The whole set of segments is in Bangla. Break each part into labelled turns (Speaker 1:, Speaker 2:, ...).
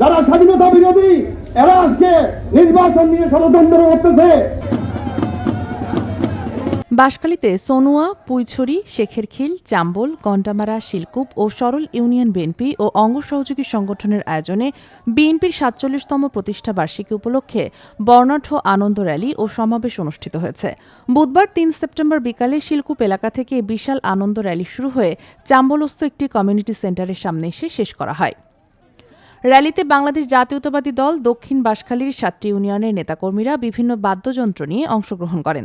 Speaker 1: যারা স্বাধীনতা বিরোধী, এরা আজকে নির্বাচন নিয়ে ষড়যন্ত্র করতেছে।
Speaker 2: বাঁশখালীতে সোনুয়া, পুইছড়ি, শেখেরখিল, চাম্বল, গন্ডামারা, শিলকুপ ও সরল ইউনিয়ন বিএনপি ও অঙ্গ সহযোগী সংগঠনের আয়োজনে বিএনপির সাতচল্লিশতম প্রতিষ্ঠা বার্ষিকী উপলক্ষে বর্ণাঢ্য আনন্দ র্যালি ও সমাবেশ অনুষ্ঠিত হয়েছে। বুধবার তিন সেপ্টেম্বর বিকালে শিলকুপ এলাকা থেকে বিশাল আনন্দ র্যালি শুরু হয়ে চাম্বলস্থ একটি কমিউনিটি সেন্টারের সামনে এসে শেষ করা হয়। র্যালিতে বাংলাদেশ জাতীয়তাবাদী দল দক্ষিণ বাঁশখালীর সাতটি ইউনিয়নের নেতাকর্মীরা বিভিন্ন বাদ্যযন্ত্র নিয়ে অংশগ্রহণ করেন।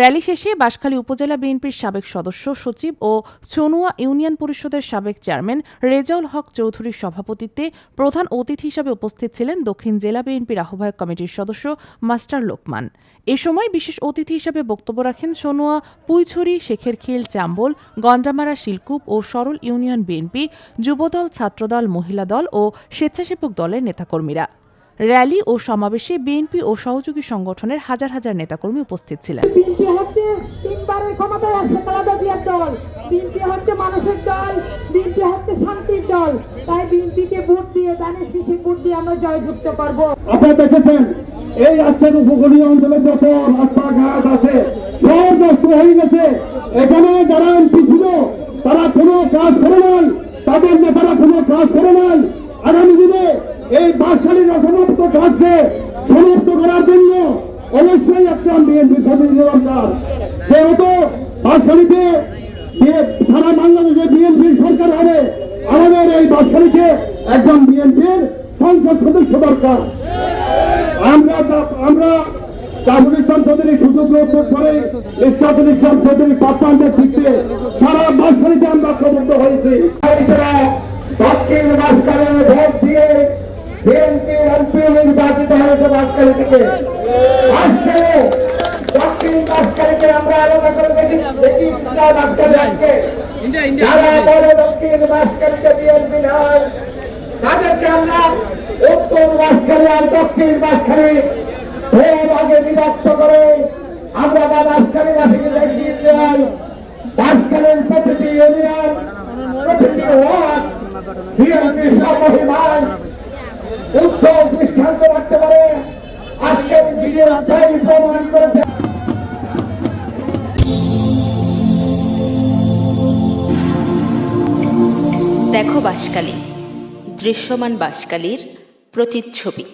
Speaker 2: র্যালি শেষে বাঁশখালী উপজেলা বিএনপির সাবেক সদস্য, সচিব ও চনুয়া ইউনিয়ন পরিষদের সাবেক চেয়ারম্যান রেজাউল হক চৌধুরীর সভাপতিত্বে প্রধান অতিথি হিসাবে উপস্থিত ছিলেন দক্ষিণ জেলা বিএনপির আহ্বায়ক কমিটির সদস্য মাস্টার লোকমান। এ সময় বিশেষ অতিথি হিসাবে বক্তব্য রাখেন সোনোয়া পুইছড়ি শেখের শেখেরখিল, চাম্বল, গন্ডামারা শিলকুপ ও সরল ইউনিয়ন বিএনপি, যুবদল, ছাত্রদল, মহিলা দল ও স্বেচ্ছাসেবক দলের নেতাকর্মীরা। র্যালি ও সমাবেশে বিএনপি ও সহযোগী সংগঠনের হাজার হাজার নেতাকর্মী উপস্থিত ছিলেন।
Speaker 3: হচ্ছে তিনবারের ক্ষমতায় আসছে খালেদা জিয়ার দল। বিএনপি হচ্ছে মানুষের দল। বিএনপি হচ্ছে শান্তির দল। তাই বিএনপিকে ভোট দিয়ে দানের শীষে ভোট দিয়ে আমরা জয়যুক্ত করব।
Speaker 1: আপনারা দেখেছেন এই আজকের উপকূলীয় অঞ্চলে যত রাস্তাঘাট আছে সব নষ্ট হয়ে গেছে। এখানে যারা এমপি ছিল তারা কোনো কাজ করে নাই। তাদের নেতারা কোনো কাজ করে নাই। আগামী দিনে এই বাসখালীর অসমাপ্ত কাজকে সমাপ্ত করার জন্য অবশ্যই একটা বিএনপি প্রতিনিধি দরকার। যেহেতু বাসখালীতে সারা বাংলাদেশে বিএনপির সরকার হবে, আমাদের এই বাসখালীকে একজন বিএনপির সংসদ সদস্য দরকার। আমরা আমরা ইসলাম চৌধুরী সুযোগ করে ইসলামুল ইসলাম চৌধুরী পাপান নেতৃত্বে সারা বাসখালীতে আমরা প্রবদ্ধ হয়েছি দক্ষিণ বাসখালী ভোট দিয়ে বিএনপি এমপি নির্বাচিত হয়েছে বাসখালী থেকে। আজকে দক্ষিণ বাসখালীকে আমরা আলাদা করে দেখি দেখি বাসখালী আজকে যারা বলে দক্ষিণ বাসখালীতে বিএনপি নয় তাদেরকে আমরা উত্তর বাসখালী আর দক্ষিণ বাসখালী ভাগে বিভক্ত করে আমরা বা বাসখালী বাসীকে দেখিয়ে দেয় বাসখালীর প্রতিটি ইউনিয়ন প্রতিটি ওয়ার্ড বিএনপি সর্বহিমায় উত্তর দৃষ্টান্ত রাখতে পারে। আজকের বিশেষ প্রমাণ করেছে।
Speaker 4: দেখো বাসকালী দৃশ্যমান বাসকালীর প্রতিচ্ছবি।